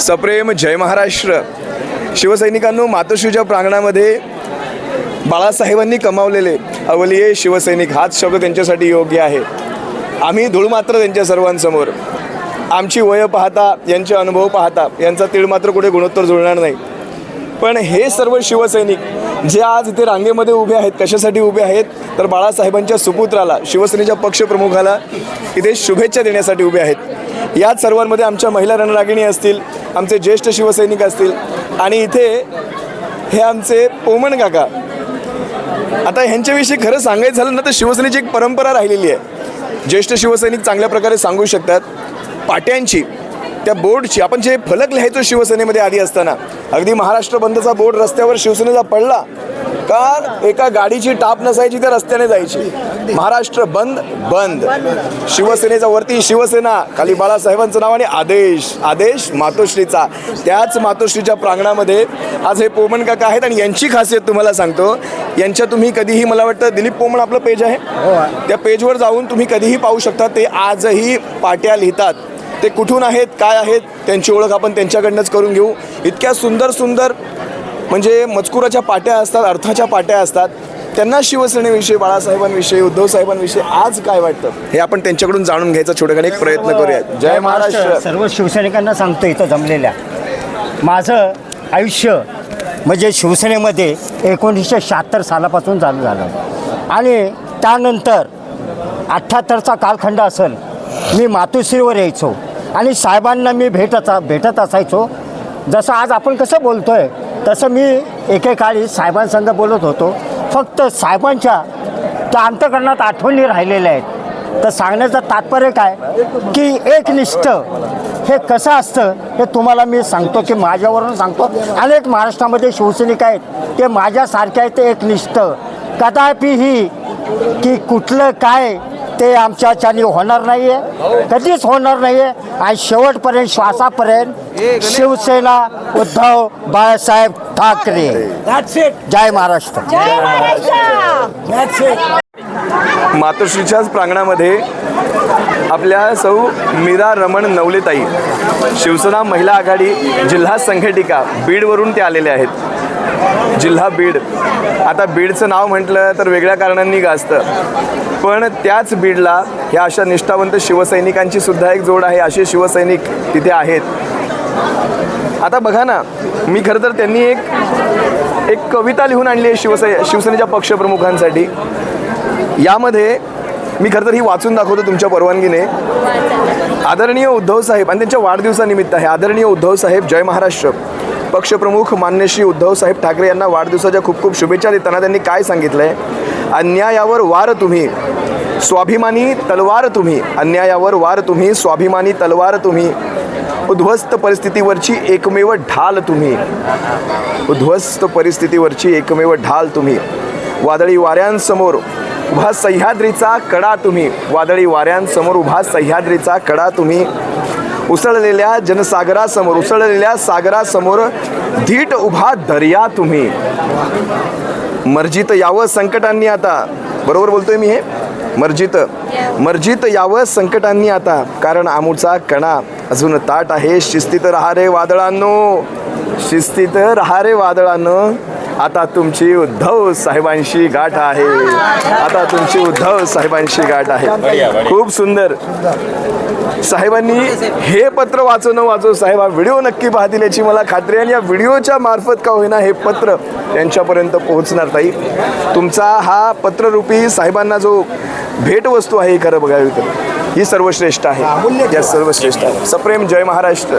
सप्रेम जय महाराष्ट्र. शिवसैनिकांनो मातोश्रीच्या प्रांगणामध्ये बाळासाहेबांनी कमावलेले अवलिये शिवसैनिक हाच शब्द त्यांच्यासाठी योग्य आहे. आम्ही धूळ मात्र त्यांच्या सर्वांसमोर. आमची वय पाहता यांचे अनुभव पाहता यांचा तीळ मात्र कुठे गुणोत्तर जुळणार नाही. पण हे सर्व शिवसैनिक जे आज इथे रांगेमध्ये उभे आहेत कशासाठी उभे आहेत तर बाळासाहेबांच्या सुपुत्राला शिवसेनेच्या पक्षप्रमुखाला इथे शुभेच्छा देण्यासाठी उभे आहेत. याच सर्वांमध्ये आमच्या महिला रणरागिणी असतील आमचे ज्येष्ठ शिवसैनिक असतील. आणि इथे हे आमचे पोमण काका. आता ह्यांच्याविषयी खरं सांगायचं झालं ना तर शिवसेनेची एक परंपरा राहिलेली आहे. ज्येष्ठ शिवसैनिक चांगल्या प्रकारे सांगू शकतात. पाट्यांची. त्या बोर्डची आपण जे फलक लिहायचो शिवसेनेमध्ये आधी असताना अगदी महाराष्ट्र बंदचा बोर्ड रस्त्यावर शिवसेनेचा पडला का एका गाडीची टाप नसायची त्या रस्त्याने जायची. महाराष्ट्र बंद बंद. शिवसेनेचा वरती शिवसेना खाली बाळासाहेबांचं नाव आणि आदेश आदेश मातोश्रीचा. त्याच मातोश्रीच्या प्रांगणामध्ये आज हे पोमण काका आहेत आणि यांची खासियत तुम्हाला सांगतो यांच्या तुम्ही कधीही मला वाटतं दिलीप पोमण आपलं पेज आहे? त्या पेजवर जाऊन तुम्ही कधीही पाहू शकता ते आजही पाट्या लिहितात. ते कुठून आहेत काय आहेत त्यांची ओळख आपण त्यांच्याकडनंच करून घेऊ. इतक्या सुंदर सुंदर म्हणजे मजकुराच्या पाट्या असतात अर्थाच्या पाट्या असतात. त्यांना शिवसेनेविषयी बाळासाहेबांविषयी उद्धव साहेबांविषयी आज काय वाटतं? हे आपण त्यांच्याकडून जाणून घ्यायचा छोट्याकडे एक प्रयत्न करूया जय महाराष्ट्र. सर्व शिवसैनिकांना सांगतो इथं जमलेल्या. माझं आयुष्य म्हणजे शिवसेनेमध्ये एकोणीसशे शहात्तर सालापासून चालू झालं. आणि त्यानंतर अठ्ठ्याहत्तरचा कालखंड असेल मी मातोश्रीवर यायचो. आणि साहेबांना मी भेटत भेटत असायचो. जसं आज आपण कसं बोलतो आहे तसं मी एकेकाळी साहेबांसंग बोलत होतो. फक्त साहेबांच्या त्या अंतकरणात आठवणी राहिलेल्या आहेत. तर सांगण्याचं तात्पर्य काय? की एकनिष्ठ हे कसं असतं हे तुम्हाला मी सांगतो की माझ्यावरून सांगतो. अनेक महाराष्ट्रामध्ये शिवसैनिक आहेत. ते माझ्यासारखे आहेत ते एकनिष्ठ कदापिही की कुठलं काय ते आमच्याच्याने होणार नाही आहे कधीच होणार नाही आहे आणि शेवटपर्यंत श्वासापर्यंत शिवसेना उद्धव बाळासाहेब ठाकरे. जय महाराष्ट्र. मातोश्रीच्याच प्रांगणामध्ये आपल्या सौ मीरा रमण नवलेताई शिवसेना महिला आघाडी जिल्हा संघटिका बीडवरून ते आलेले आहेत. जिल्हा बीड. आता बीडचं नाव म्हटलं तर वेगळ्या कारणांनी गाजतं. पण त्याच बीडला ह्या अशा निष्ठावंत शिवसैनिकांची सुद्धा एक जोड आहे. असे शिवसैनिक तिथे आहेत. आता बघा ना मी खरं तर त्यांनी एक एक कविता लिहून आणली आहे शिवसै शिवसेनेच्या पक्षप्रमुखांसाठी. यामध्ये मी खरं तर ही वाचून दाखवतो तुमच्या परवानगीने. आदरणीय उद्धव साहेब आणि त्यांच्या वाढदिवसानिमित्त आहे. आदरणीय उद्धव साहेब जय महाराष्ट्र. पक्षप्रमुख मान्य श्री उद्धव साहेब ठाकरे यांना वाढदिवसाच्या खूप खूप शुभेच्छा देताना त्यांनी काय सांगितलं आहे अन्यायावर वार तुम्ही स्वाभिमानी तलवार तुम्ही अन्यायावर वार तुम्ही स्वाभिमानी तलवार तुम्ही उद्ध्वस्त परिस्थितीवरची एकमेव ढाल तुम्ही उद्ध्वस्त परिस्थितीवरची एकमेव ढाल तुम्ही वादळी वाऱ्यांसमोर उभा सह्याद्रीचा कडा तुम्ही वादळी वाऱ्यांसमोर उभा सह्याद्रीचा कडा तुम्ही उसळलेल्या जनसागरासमोर उसळलेल्या सागरासमोर धीट उभा धर्या तुम्ही. मर्जित यावं संकटांनी आता. बरोबर बोलतोय मी हे? मर्जित मर्जित यावं संकटांनी आता. कारण आमूचा कणा अजून ताट आहे शिस्तीत राहा रे वादळांनो. शिस्तीत राहा रे वादळांनो. आता तुमची उद्धव साहेबांशी गाठ आहे. आता तुमची उद्धव साहेबांशी गाठ आहे. खूप सुंदर. साहेबांनी हे पत्र वाचो न वाचो साहेब हा व्हिडिओ नक्की पाहतील याची मला खात्री आहे. आणि या व्हिडिओच्या मार्फत का होईना हे पत्र त्यांच्यापर्यंत पोहोचणार ताई तुमचा हा पत्ररूपी साहेबांना जो भेटवस्तू आहे ही खरं बघावी तर ही सर्वश्रेष्ठ आहे. या सर्वश्रेष्ठ आहे. सप्रेम जय महाराष्ट्र.